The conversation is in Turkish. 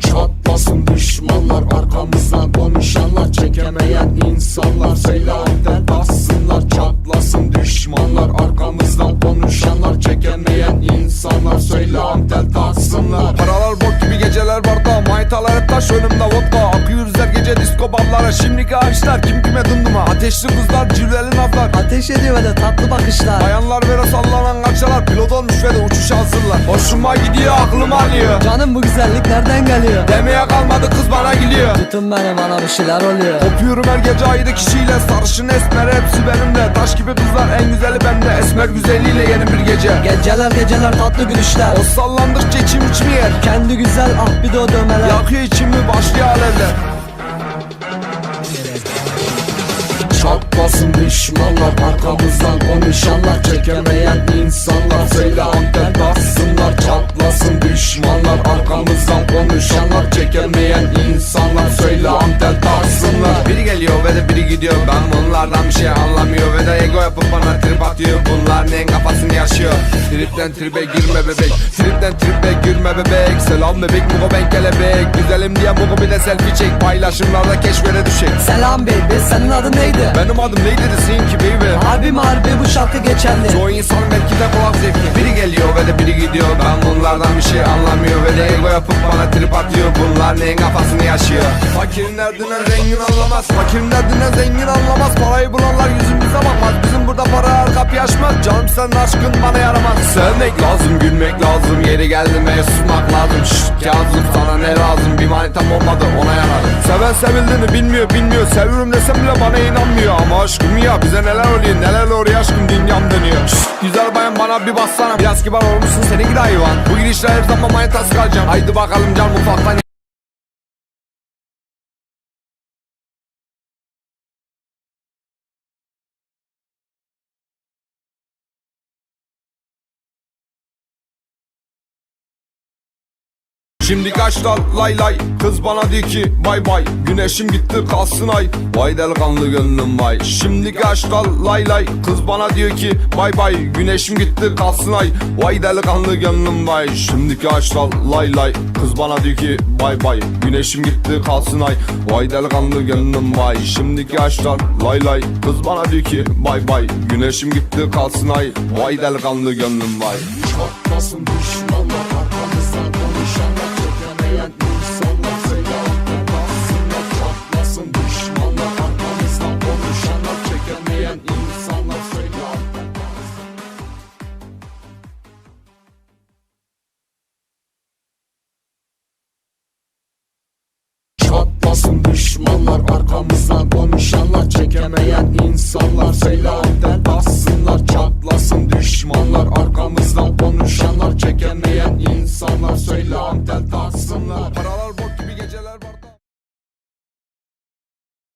Çatlasın düşmanlar arkamızdan konuşanlar Çekemeyen insanlar. Selametten bassınlar Çatlasın düşmanlar. Arkamızdan konuşanlar Çekemeyen insanlar. Selametten taksınlar Paralar bok gibi geceler barda Maytalar hep taş önümde vodka. Akıyoruz her gece disco barlara. Şimdiki ağaçlar kim kime dınduma Ateşli kızlar cilveli nazlar. Ateş ediyor ve de tatlı bakışlar. Bayanlar böyle sallanan Hoşuma gidiyor aklım alıyor. Canım bu güzellik nereden geliyor? Demeye kalmadı kız bana gülüyor. Tutun beni bana bir şeyler oluyor. Kopuyorum her gece ayrı kişiyle. Sarışın esmer hepsi benimle. Taş gibi kızlar en güzeli bende. Esmer güzelliğiyle yeni bir gece. Geceler geceler tatlı gülüşler. O sallandıkça içim içimi yer Kendi güzel ah bir de o dövmeler Yakıyor içimi başlıyor alevler. Çatlasın düşmanlar arkamızdan. Konuşanlar Çekemeyen insanlar Çekemeyen insanlar selametten taksınlar Biri geliyor ve de biri gidiyor. Ben bunlardan bir şey anlamıyor Ve de ego yapıp bana trip atıyor. Bunlar neyin kafasını yaşıyor. Tripten tribe girme bebek. Tripten tribe girme bebek. Selam bebek mugo ben kelebek. Güzelim diye mugo bir de selfie çek. Paylaşımlarda keşfere düşek. Selam baby senin adın neydi? Benim adım neydi de seninki baby? Harbi mi harbi bu şarkı geçerli Çoğu insan belki de kulak zevkli Biri geliyor ve de biri gidiyor. Ben bunlardan bir şey anlamıyor Ve de ego yapıp bana trip atıyor. Bunlar neyin kafasını yaşıyor? Fakirin derdinden zengin anlamaz Fakirin derdinden zengin anlamaz. Parayı bulanlar yüzümüze bakmaz. Bizim burada para her kapıyı açmaz. Canım sen aşkın bana yaramaz. Sevmek lazım gülmek lazım. Yeri geldi mi susmak lazım. Şşt Kazım sana ne lazım? Bir manitam olmadı ona yaradım Seven sevildiğini bilmiyor bilmiyor. Seviyorum desem bile bana inanmıyor. Ama aşkım ya bize neler oluyor? Neler oluyor aşkım? Dünyam dönüyor. Şşt güzel bayan bana bir bassana. Biraz kibar olmuşsun seninki de hayvan. Bu gidişle her zaman manitası kalacağım. Haydi bakalım can ufaktan Şimdi kaçta lay lay Kız bana diyor ki bay bay. Güneşim gitti kalsın ay. Vay delikanlı gönlüm vay. Şimdi kaçta lay lay Kız bana diyor ki bay bay. Güneşim gitti kalsın ay. Vay delikanlı gönlüm vay. Şimdi kaçta lay lay Kız bana diyor ki bay bay. Güneşim gitti kalsın ay. Vay delikanlı gönlüm vay. Şimdi kaçta lay lay Kız bana diyor ki bay bay. Güneşim gitti kalsın ay. Vay delikanlı gönlüm vay. Çatlasın düşmanlar Çatlasın düşmanlar arkamızdan konuşanlar Çekemeyen insanlar selametten